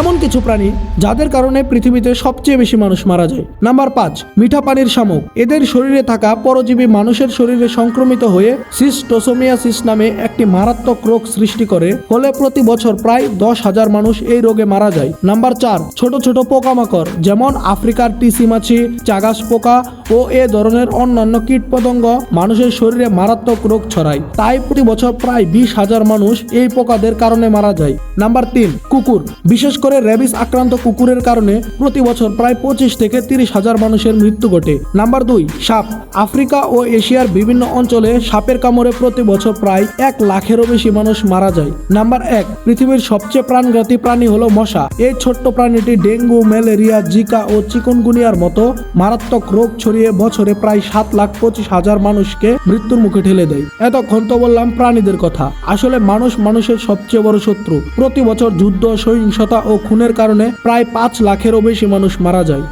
এমন কিছু প্রাণী যাদের কারণে পৃথিবীতে সবচেয়ে বেশি মানুষ মারা যায়। নাম্বার পাঁচ, মিঠা পানির শামুক। এদের শরীরে থাকা পরজীবী মানুষের শরীরে সংক্রমিত হয়ে সিস্টোসোমিয়াসিস নামে একটি মারাত্মক রোগ সৃষ্টি করে, ফলে প্রতি বছর প্রায় দশ হাজার মানুষ এই রোগে মারা যায়। নাম্বার চার, ছোট ছোট পোকামাকড়, যেমন আফ্রিকার টিসি মাছি চাগাস পোকা ও এ ধরনের অন্যান্য কীটপতঙ্গ মানুষের শরীরে মারাত্মক রোগ ছড়ায়। তাই প্রতি বছর প্রায় বিশ হাজার মানুষ এই পোকাদের কারণে মারা যায়। নাম্বার তিন, কুকুর। বিশেষ করে র্যাবিস আক্রান্ত কুকুরের কারণে প্রতি বছর প্রায় পঁচিশ থেকে তিরিশ হাজার মানুষের মৃত্যু ঘটে। নাম্বার দুই, সাপ। আফ্রিকা ও এশিয়ার বিভিন্ন অঞ্চলে সাপের কামড়ে প্রতি বছর প্রায় এক লাখেরও বেশি মানুষ মারা যায়। নাম্বার এক, পৃথিবীর সবচেয়ে প্রাণঘাতী প্রাণী হলো মশা। এই ছোট্ট প্রাণীটি ডেঙ্গু, ম্যালেরিয়া, জিকা ও চিকনগুনিয়ার মতো মারাত্মক রোগ ছড়িয়ে বছরে প্রায় সাত লাখ পঁচিশ হাজার মানুষকে মৃত্যুর মুখে ঠেলে দেয়। এতক্ষণ তো বললাম প্রাণীদের কথা। আসলে মানুষ মানুষের সবচেয়ে বড় শত্রু। প্রতি বছর যুদ্ধ, সহিংসতা ও খুনের কারণে প্রায় পাঁচ লাখেরও বেশি মানুষ মারা যায়।